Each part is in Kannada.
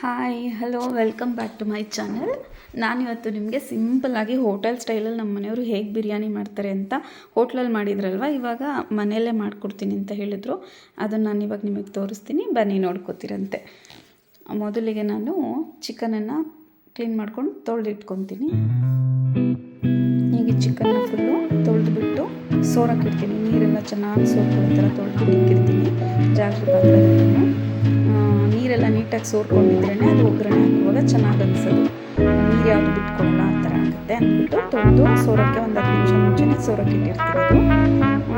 Hi hello welcome back to my channel ನಾನಿವತ್ತು ನಿಮಗೆ ಸಿಂಪಲ್ಲಾಗಿ ಹೋಟೆಲ್ ಸ್ಟೈಲಲ್ಲಿ ನಮ್ಮ ಮನೆಯವರು ಹೇಗೆ ಬಿರಿಯಾನಿ ಮಾಡ್ತಾರೆ ಅಂತ ಹೋಟ್ಲಲ್ಲಿ ಮಾಡಿದ್ರಲ್ವ? ಇವಾಗ ಮನೆಯಲ್ಲೇ ಮಾಡಿಕೊಡ್ತೀನಿ ಅಂತ ಹೇಳಿದರು. ಅದನ್ನು ನಾನು ಇವಾಗ ನಿಮಗೆ ತೋರಿಸ್ತೀನಿ. ಬನ್ನಿ ನೋಡ್ಕೋತೀರಂತೆ. ಮೊದಲಿಗೆ ನಾನು ಚಿಕನನ್ನು ಕ್ಲೀನ್ ಮಾಡ್ಕೊಂಡು ತೊಳೆದಿಟ್ಕೊತೀನಿ. ಈಗ ಚಿಕನ್ನ ಫುಲ್ಲು ತೊಳೆದುಬಿಟ್ಟು ಸೋರಕ್ಕಿಡ್ತೀನಿ ನೀರೆಲ್ಲ ಚೆನ್ನಾಗಿ ಸೋರ್ಕೊಳ್ಳೋ ಥರ ತೊಳೆದು ಇಕ್ಕಿರ್ತೀನಿ. ಜಾಗೃತ ನೀರೆಲ್ಲ ನೀಟಾಗಿ ಸೋರ್ಕೊಂಡಿದ್ರೇ ಅದು ಒಗ್ಗರಣೆ ಹಾಕುವಾಗ ಚೆನ್ನಾಗಿ ಅನಿಸೋದು. ನೀರು ಯಾವುದು ಬಿಟ್ಕೊಳ್ಳಲ್ಲ ಆ ಥರ ಆಗುತ್ತೆ ಅಂದ್ಬಿಟ್ಟು ತೊಳೆದು ಸೋರೋಕ್ಕೆ ಒಂದು ಹತ್ತು ನಿಮಿಷ ಮುಂಚೆನೇ ಸೋರೋಕ್ಕೆ ಇಟ್ಟಿರ್ತೀವಿ ಅದು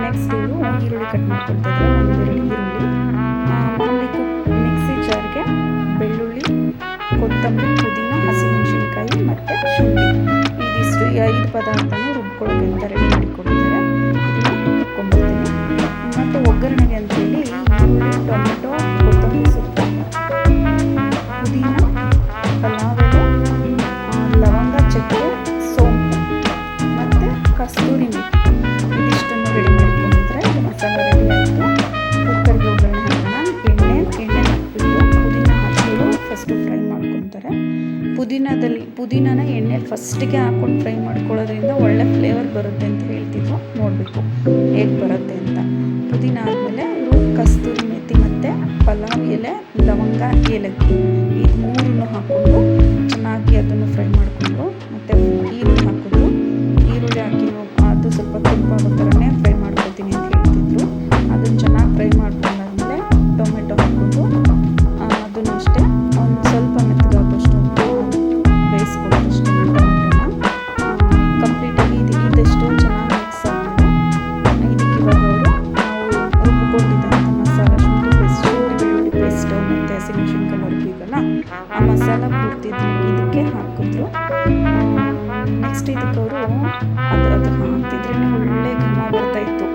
ನೆಕ್ಸ್ಟ್ ಇವರು ಈರುಳ್ಳಿ ಕಟ್ ಮಾಡ್ಕೊಳ್ತಿದ್ರೆ ಒಂದೆರಡು ಈರುಳ್ಳಿ. ಮಾಮೂಲಿ ಮಿಕ್ಸಿ ಜಾರ್ಗೆ ಬೆಳ್ಳುಳ್ಳಿ, ಕೊತ್ತಂಬರಿ, ಪುದೀನ, ಹಸಿಮೆಣಸಿನ್ಕಾಯಿ ಮತ್ತು ಶುಂಠಿ. ಇದಿಷ್ಟು ಈ ಐದು ಪದಾರ್ಥನೂ ರುಬ್ಕೊಳ್ಳೋಕೆ ಅಂತ ರೆಡಿ ಮಾಡಿಕೊಂಡಿದ್ದಾರೆ ಮತ್ತು ಒಗ್ಗರಣೆಗೆ ಅಂತೇಳಿ ಈರುಳ್ಳಿ, ಟೊಮೆಟೊ, ಕೊತ್ತಂಬರಿ ಸೊಪ್ಪು. ಪುದೀನದಲ್ಲಿ, ಪುದೀನಾನ ಎಣ್ಣೆಲಿ ಫಸ್ಟಿಗೆ ಹಾಕ್ಕೊಂಡು ಫ್ರೈ ಮಾಡ್ಕೊಳ್ಳೋದ್ರಿಂದ ಒಳ್ಳೆ ಫ್ಲೇವರ್ ಬರುತ್ತೆ ಅಂತ ಹೇಳ್ತಿದ್ರು. ನೋಡಬೇಕು ಹೇಗೆ ಬರುತ್ತೆ ಅಂತ. ಪುದೀನ ಆದಮೇಲೆ ಕಸ್ತೂರಿ ಮೆಥಿ ಮತ್ತು ಪಲಾವ್ ಎಲೆ, ಲವಂಗ, ಏಲಕ್ಕಿ. ಇದು ಮೂರನ್ನು ಮಸಾಲ ಕೊಡ್ತಿದ್ರು. ಇದಕ್ಕೆ ಹಾಕಿದ್ರು. ನೆಕ್ಸ್ಟ್ ಇದಕ್ಕೆ ಅವರು ಅದು ಅದು ಹಾಕ್ತಿದ್ರೇ. ಒಳ್ಳೆ ಘಮ ಬರ್ತಾಯಿತ್ತು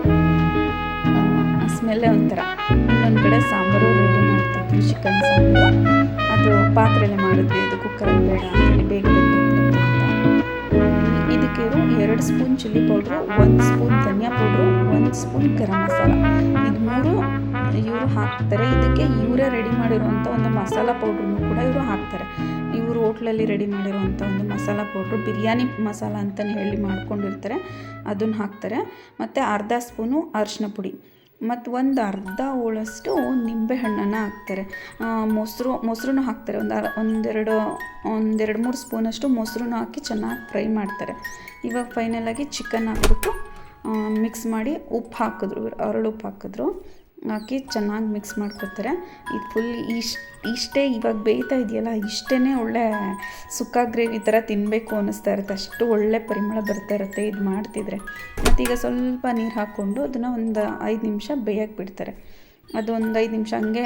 ಸ್ಮೆಲ್ಲೇ ಒಂಥರ. ಇನ್ನೊಂದು ಕಡೆ ಸಾಂಬಾರು ರೆಡಿ ಮಾಡ್ತಿದ್ರು. ಚಿಕನ್ ಸಾಂಬಾರು. ಅದು ಪಾತ್ರೆಯಲ್ಲಿ ಮಾಡಿದ್ವಿ. ಇದು ಕುಕ್ಕರಲ್ಲಿ ಬೇಡ ಅಂತೇಳಿ ಬೇಗ ಇದಕ್ಕೆ ಎರಡು ಸ್ಪೂನ್ ಚಿಲ್ಲಿ ಪೌಡ್ರು, ಒಂದು ಸ್ಪೂನ್ ಧನಿಯಾ ಪೌಡ್ರು, ಒಂದು ಸ್ಪೂನ್ ಗರಂ ಮಸಾಲ. ಇದು ಮೂರು ಇವರು ಹಾಕ್ತಾರೆ. ಇದಕ್ಕೆ ಇವರೇ ರೆಡಿ ಮಾಡಿರುವಂಥ ಒಂದು ಮಸಾಲ ಪೌಡ್ರನ್ನು ಕೂಡ ಇವರು ಹಾಕ್ತಾರೆ. ಇವರು ಹೋಟ್ಲಲ್ಲಿ ರೆಡಿ ಮಾಡಿರುವಂಥ ಒಂದು ಮಸಾಲ ಪೌಡ್ರು, ಬಿರಿಯಾನಿ ಮಸಾಲ ಅಂತಲೇ ಹೇಳಿ ಮಾಡ್ಕೊಂಡಿರ್ತಾರೆ. ಅದನ್ನು ಹಾಕ್ತಾರೆ. ಮತ್ತು ಅರ್ಧ ಸ್ಪೂನು ಅರಿಶಿನ ಪುಡಿ. ಮತ್ತು ಒಂದು ಅರ್ಧ ಹೋಳಷ್ಟು ನಿಂಬೆಹಣ್ಣನ್ನು ಹಾಕ್ತಾರೆ. ಮೊಸರು ಮೊಸರನ್ನು ಹಾಕ್ತಾರೆ. ಒಂದು ಒಂದೆರಡು ಒಂದೆರಡು ಮೂರು ಸ್ಪೂನಷ್ಟು ಮೊಸರನ್ನು ಹಾಕಿ ಚೆನ್ನಾಗಿ ಫ್ರೈ ಮಾಡ್ತಾರೆ. ಇವಾಗ ಫೈನಲಾಗಿ ಚಿಕನ್ ಹಾಕ್ಬಿಟ್ಟು ಮಿಕ್ಸ್ ಮಾಡಿ ಉಪ್ಪು ಹಾಕಿದ್ರು ಅರಳು ಉಪ್ಪು ಹಾಕಿದ್ರು. ಹಾಕಿ ಚೆನ್ನಾಗಿ ಮಿಕ್ಸ್ ಮಾಡ್ಕೊತಾರೆ ಇದು ಫುಲ್ ಇಷ್ಟು ಇಷ್ಟೇ ಇವಾಗ ಬೇಯ್ತಾ ಇದೆಯಲ್ಲ ಇಷ್ಟೇ ಒಳ್ಳೆ ಸುಕ್ಕ ಗ್ರೇವಿ ಥರ ತಿನ್ನಬೇಕು ಅನ್ನಿಸ್ತಾ ಇರುತ್ತೆ. ಅಷ್ಟು ಒಳ್ಳೆ ಪರಿಮಳ ಬರ್ತಾ ಇರುತ್ತೆ ಇದು ಮಾಡ್ತಿದ್ರೆ. ಮತ್ತೀಗ ಸ್ವಲ್ಪ ನೀರು ಹಾಕ್ಕೊಂಡು ಅದನ್ನು ಒಂದು ಐದು ನಿಮಿಷ ಬೇಯಕ್ಕೆ ಬಿಡ್ತಾರೆ. ಅದು ಒಂದು ಐದು ನಿಮಿಷ ಹಂಗೆ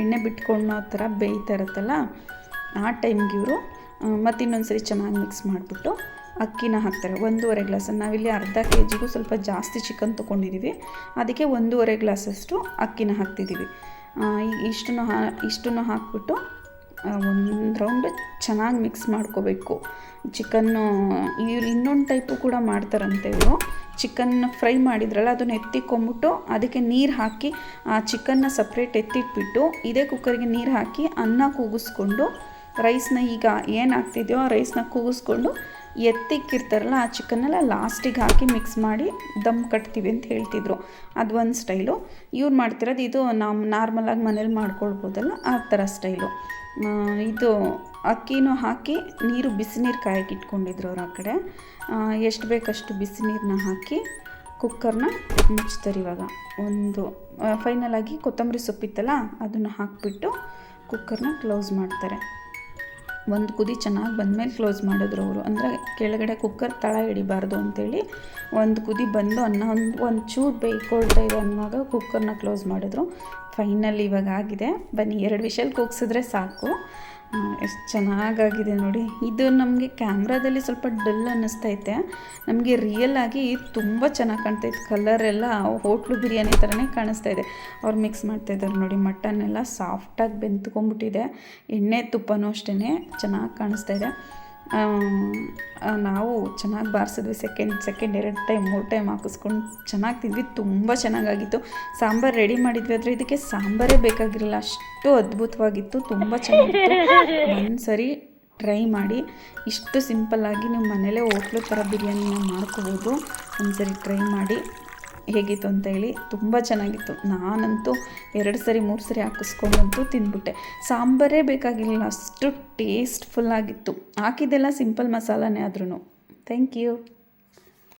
ಎಣ್ಣೆ ಎಣ್ಣೆ ಆ ಥರ ಬೇಯ್ತಾ ಇರುತ್ತಲ್ಲ, ಆ ಟೈಮ್ಗೆ ಇವರು ಮತ್ತು ಇನ್ನೊಂದು ಸರಿ ಚೆನ್ನಾಗಿ ಮಿಕ್ಸ್ ಮಾಡಿಬಿಟ್ಟು ಅಕ್ಕಿನ ಹಾಕ್ತಾರೆ. ಒಂದೂವರೆ ಗ್ಲಾಸ್. ನಾವಿಲ್ಲಿ ಅರ್ಧ ಕೆ ಜಿಗೂ ಸ್ವಲ್ಪ ಜಾಸ್ತಿ ಚಿಕನ್ ತೊಗೊಂಡಿದ್ದೀವಿ ಅದಕ್ಕೆ ಒಂದೂವರೆ ಗ್ಲಾಸಷ್ಟು ಅಕ್ಕಿನ ಹಾಕ್ತಿದ್ದೀವಿ ಇಷ್ಟನ್ನು ಹಾ, ಇಷ್ಟನ್ನು ಹಾಕ್ಬಿಟ್ಟು ಒಂದು ರೌಂಡ್ ಚೆನ್ನಾಗಿ ಮಿಕ್ಸ್ ಮಾಡ್ಕೋಬೇಕು. ಚಿಕನ್ನು ಇವ್ರು ಇನ್ನೊಂದು ಟೈಪು ಕೂಡ ಮಾಡ್ತಾರಂತೆ ಇವರು. ಚಿಕನ್ ಫ್ರೈ ಮಾಡಿದ್ರಲ್ಲ, ಅದನ್ನ ಎತ್ತಿಕೊಂಬಿಟ್ಟು ಅದಕ್ಕೆ ನೀರು ಹಾಕಿ, ಆ ಚಿಕನ್ನ ಸಪ್ರೇಟ್ ಎತ್ತಿಟ್ಬಿಟ್ಟು, ಇದೇ ಕುಕ್ಕರ್ಗೆ ನೀರು ಹಾಕಿ ಅನ್ನ ಕೂಗಿಸ್ಕೊಂಡು ರೈಸ್ನ ಈಗ ಏನಾಗ್ತಿದೆಯೋ ಆ ರೈಸ್ನ ಕೂಗಿಸ್ಕೊಂಡು ಎತ್ತಿಕ್ಕಿರ್ತಾರಲ್ಲ ಆ ಚಿಕನ್ನೆಲ್ಲ ಲಾಸ್ಟಿಗೆ ಹಾಕಿ ಮಿಕ್ಸ್ ಮಾಡಿ ದಮ್ ಕಟ್ತೀವಿ ಅಂತ ಹೇಳ್ತಿದ್ರು. ಅದು ಒಂದು ಸ್ಟೈಲು. ಇವ್ರು ಮಾಡ್ತಿರೋದು ಇದು ನಮ್ಮ ನಾರ್ಮಲಾಗಿ ಮನೇಲಿ ಮಾಡ್ಕೊಳ್ಬೋದಲ್ಲ ಆ ಥರ ಸ್ಟೈಲು. ಇದು ಅಕ್ಕಿನೂ ಹಾಕಿ ನೀರು ಬಿಸಿ ನೀರು ಕಾಯಕ್ಕೆ ಇಟ್ಕೊಂಡಿದ್ರು ಅವ್ರು ಆ ಕಡೆ. ಎಷ್ಟು ಬೇಕಷ್ಟು ಬಿಸಿ ನೀರನ್ನ ಹಾಕಿ ಕುಕ್ಕರ್ನ ಮುಚ್ತಾರೆ ಇವಾಗ. ಒಂದು ಫೈನಲಾಗಿ ಕೊತ್ತಂಬರಿ ಸೊಪ್ಪಿತ್ತಲ್ಲ, ಅದನ್ನು ಹಾಕಿಬಿಟ್ಟು ಕುಕ್ಕರ್ನ ಕ್ಲೋಸ್ ಮಾಡ್ತಾರೆ. ಒಂದು ಕುದಿ ಚೆನ್ನಾಗಿ ಬಂದಮೇಲೆ ಕ್ಲೋಸ್ ಮಾಡಿದ್ರು ಅವರು. ಅಂದರೆ ಕೆಳಗಡೆ ಕುಕ್ಕರ್ ತಳ ಹಿಡಿಬಾರ್ದು ಅಂತೇಳಿ ಒಂದು ಕುದಿ ಬಂದು ಅನ್ನ ಒಂದು ಒಂದು ಚೂರು ಬೇಯ್ಕೊಳ್ತಾ ಇದೆ ಅನ್ನುವಾಗ ಕುಕ್ಕರ್ನ ಕ್ಲೋಸ್ ಮಾಡಿದ್ರು. ಫೈನಲ್ ಇವಾಗ ಆಗಿದೆ. ಬನ್ನಿ, ಎರಡು ವಿಷಲ್ ಕೂಗಿಸಿದ್ರೆ ಸಾಕು. ಎಷ್ಟು ಚೆನ್ನಾಗಾಗಿದೆ ನೋಡಿ. ಇದು ನಮಗೆ ಕ್ಯಾಮ್ರಾದಲ್ಲಿ ಸ್ವಲ್ಪ ಡಲ್ ಅನ್ನಿಸ್ತೈತೆ. ನಮಗೆ ರಿಯಲ್ ಆಗಿ ತುಂಬ ಚೆನ್ನಾಗಿ ಕಾಣ್ತೈತೆ. ಕಲರ್ ಎಲ್ಲ ಹೋಟ್ಲು ಬಿರಿಯಾನಿ ಥರನೇ ಕಾಣಿಸ್ತಾ ಇದೆ ಅವ್ರು ಮಿಕ್ಸ್ ಮಾಡ್ತಾ ಇದ್ದಾರೆ ನೋಡಿ. ಮಟನ್ ಎಲ್ಲ ಸಾಫ್ಟಾಗಿ ಬೆಂತ್ಕೊಂಡ್ಬಿಟ್ಟಿದೆ ಎಣ್ಣೆ ತುಪ್ಪನೂ ಅಷ್ಟೇ ಚೆನ್ನಾಗಿ ಕಾಣಿಸ್ತಾ ಇದೆ. ನಾವು ಚೆನ್ನಾಗಿ ಬಾರಿಸಿದ್ವಿ. ಸೆಕೆಂಡ್ ಸೆಕೆಂಡ್ ಎರಡು ಟೈಮ್ ಮೂರು ಟೈಮ್ ಹಾಕಿಸ್ಕೊಂಡು ಚೆನ್ನಾಗಿ ತಿಂದ್ವಿ. ತುಂಬ ಚೆನ್ನಾಗಾಗಿತ್ತು. ಸಾಂಬಾರು ರೆಡಿ ಮಾಡಿದ್ವಿ ಆದರೆ ಇದಕ್ಕೆ ಸಾಂಬಾರೇ ಬೇಕಾಗಿರಲಿಲ್ಲ ಅಷ್ಟು ಅದ್ಭುತವಾಗಿತ್ತು. ತುಂಬ ಚೆನ್ನಾಗಿತ್ತು. ಒಂದು ಸರಿ ಟ್ರೈ ಮಾಡಿ. ಇಷ್ಟು ಸಿಂಪಲ್ಲಾಗಿ ನೀವು ಮನೇಲೇ ಹೋಟ್ಲು ಥರ ಬಿರಿಯಾನಿನ ಮಾಡ್ಕೋಬೋದು. ಒಂದ್ಸರಿ ಟ್ರೈ ಮಾಡಿ. ಹೇಗಿತ್ತು ಅಂತ ಹೇಳಿ ತುಂಬ ಚೆನ್ನಾಗಿತ್ತು. ನಾನಂತೂ ಎರಡು ಸರಿ, ಮೂರು ಸರಿ ಹಾಕಿಸ್ಕೊಂಡಂತೂ ತಿಂದ್ಬಿಟ್ಟೆ. ಸಾಂಬಾರೇ ಬೇಕಾಗಿರಲಿಲ್ಲ, ಅಷ್ಟು ಟೇಸ್ಟ್ಫುಲ್ಲಾಗಿತ್ತು ಹಾಕಿದ್ದೆಲ್ಲ ಸಿಂಪಲ್ ಮಸಾಲಾನೇ ಆದ್ರೂ ಥ್ಯಾಂಕ್ ಯು